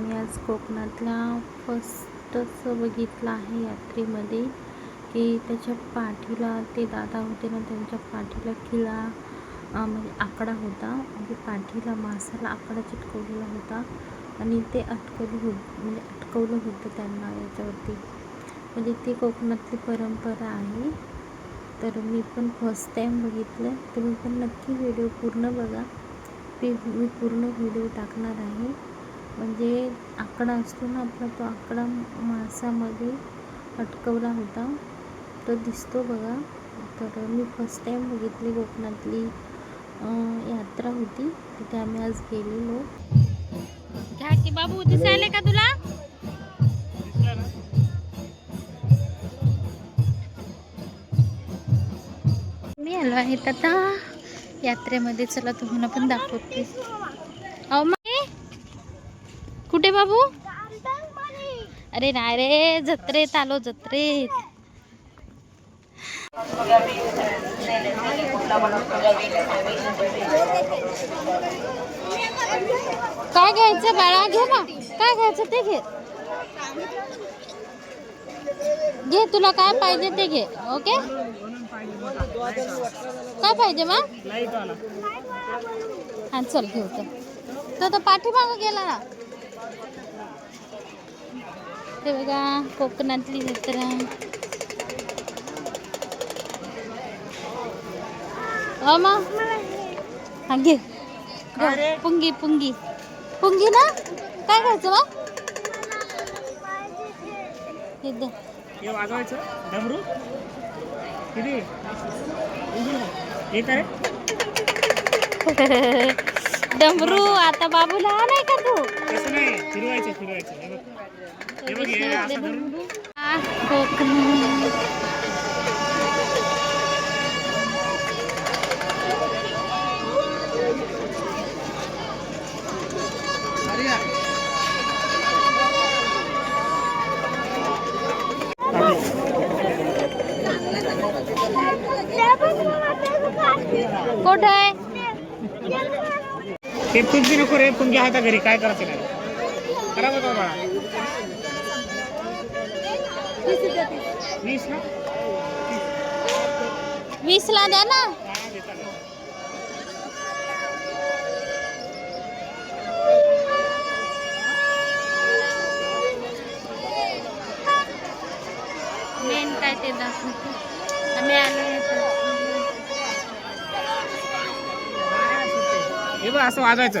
मी आज कोकणातल्या फर्स्टच बघितलं आहे यात्रेमध्ये की त्याच्या पाठीला ते दादा होते ना त्यांच्या पाठीला किला म्हणजे आकडा होता. म्हणजे पाठीला मासाला आकडा चिटकवलेला होता आणि ते अटकवलं होत म्हणजे अटकवलं होतं त्यांना याच्यावरती. म्हणजे ती कोकणातली परंपरा आहे. तर मी पण फर्स्ट टाईम बघितलं तुम्ही पण नक्की व्हिडिओ पूर्ण बघा. ते मी पूर्ण व्हिडिओ टाकणार आहे. म्हणजे आकडा असतो ना आपला तो आकडा मासामध्ये अटकवला होता. तो दिसतो बघा. तर मी फर्स्ट टाईम बघितली कोकणातली यात्रा होती. तिथे आम्ही आज गेलेलो. घ्या की बाबू दिसायले का तुला? मी आलो आहेत आता यात्रेमध्ये. चला तुम्हाला पण दाखवते. अहो कुठे बाबू? अरे नाही रे जत्रेत आलो जत्रेत काय घ्यायचं बाळा? घे ना. काय घ्यायचं ते घे. घे तुला काय पाहिजे ते घे ओके? काय पाहिजे मग? हा चल घेऊ तो पाठीमागं गेला ना. ते बघा कोकणातली जत्रा हो मग हा घे घे. पुंगी पुंगी पुंगी ना काय घ्यायचं मग हे दे हे वाजवायचं डमरू किती एक आहे डमरू आता बाबू लहान आहे का तू तसं नाही फिरवायचं फिरवायचं हे बघ हे बघ हे असं धरून आ, कोकण कुठं आहे ते पुंगी नको रे पुंगी आहे का घरी काय करायचं नाही करा बघा बाळा वीस ना? वीसला द्या ना. मेन काय ते दाखवतो आम्ही आलो हे बघ असं वाजवायचं.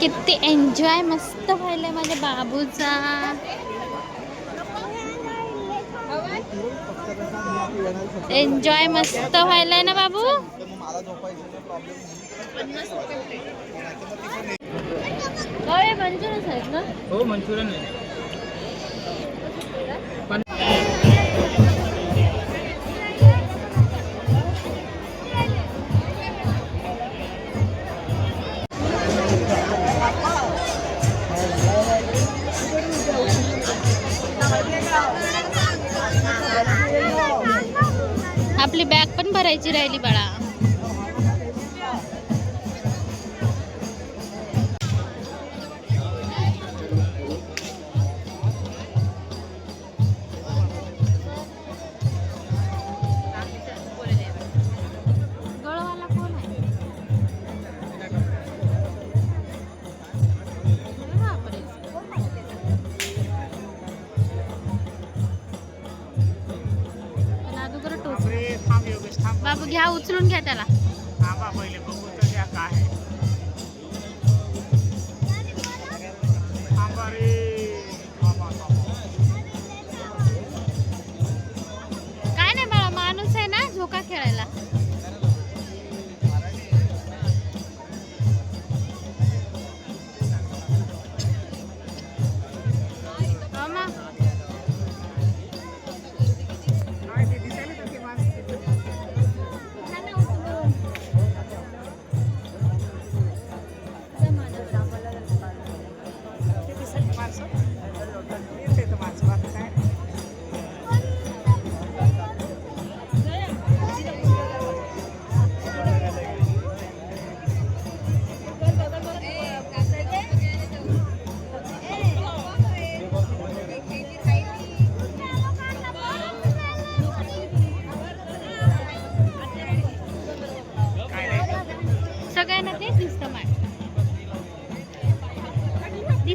किती एन्जॉय मस्त व्हायलाय माझ्या बाबूचा. एन्जॉय मस्त व्हायलाय ना बाबू? होय मंचुरियन आहेत ना? हो मंचुरियन आहे. आपली बॅग पण भरायची राहिली बाळा. घ्या उचलून घ्या त्याला.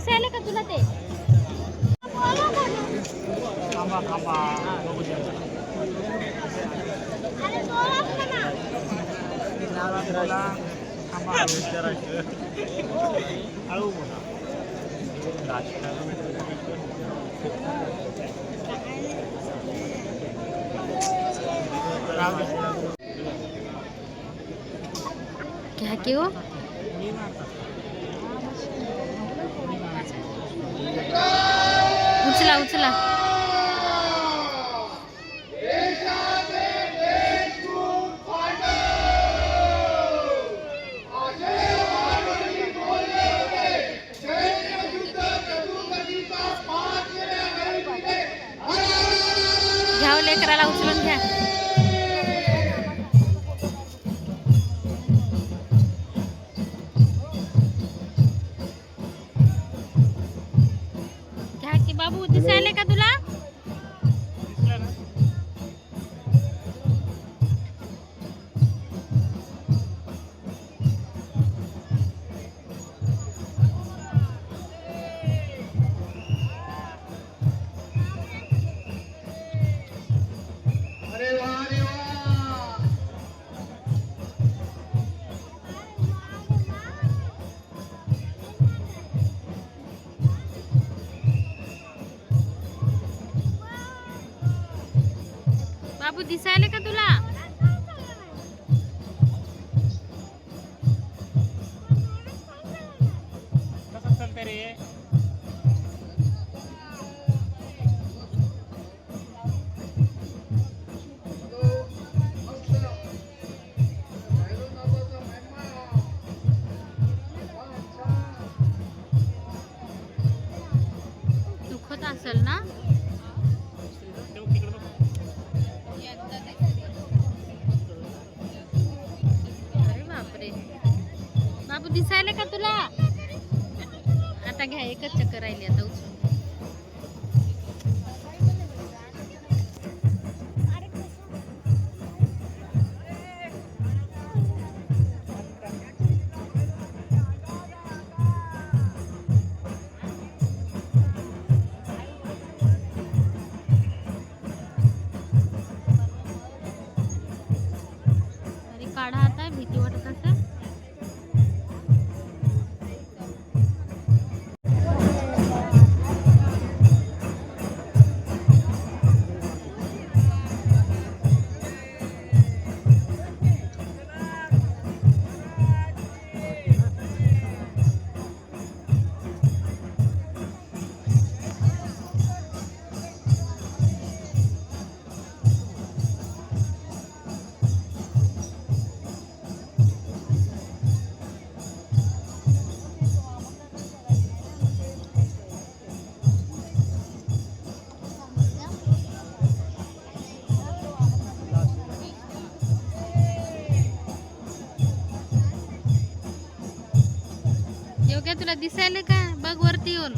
दिसायला का तुला ते? क्या क्यों बाबू दिसायले का तुला? बाबू दिसायले का तुला? कसं चालतंय रे घ्या एकच चक्कर राहिली आता उचलून. योग्य तुला दिसायले का? बघ वरती येऊन.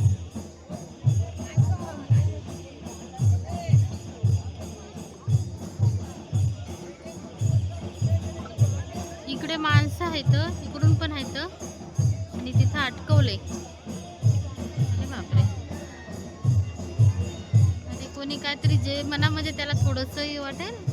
इकडे माणसं आहेत इकडून पण आहेत. आणि तिथं अटकवलंय. अरे बापरे. आणि कोणी काहीतरी जे मनामध्ये त्याला थोडस वाटेल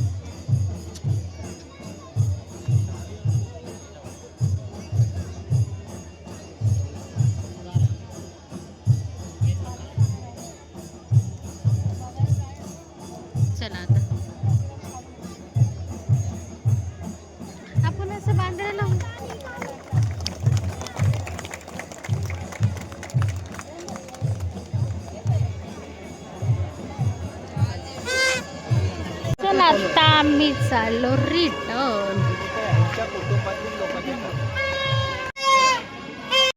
असं बांधायला लावू चला आता आम्ही चाललो रिटर्न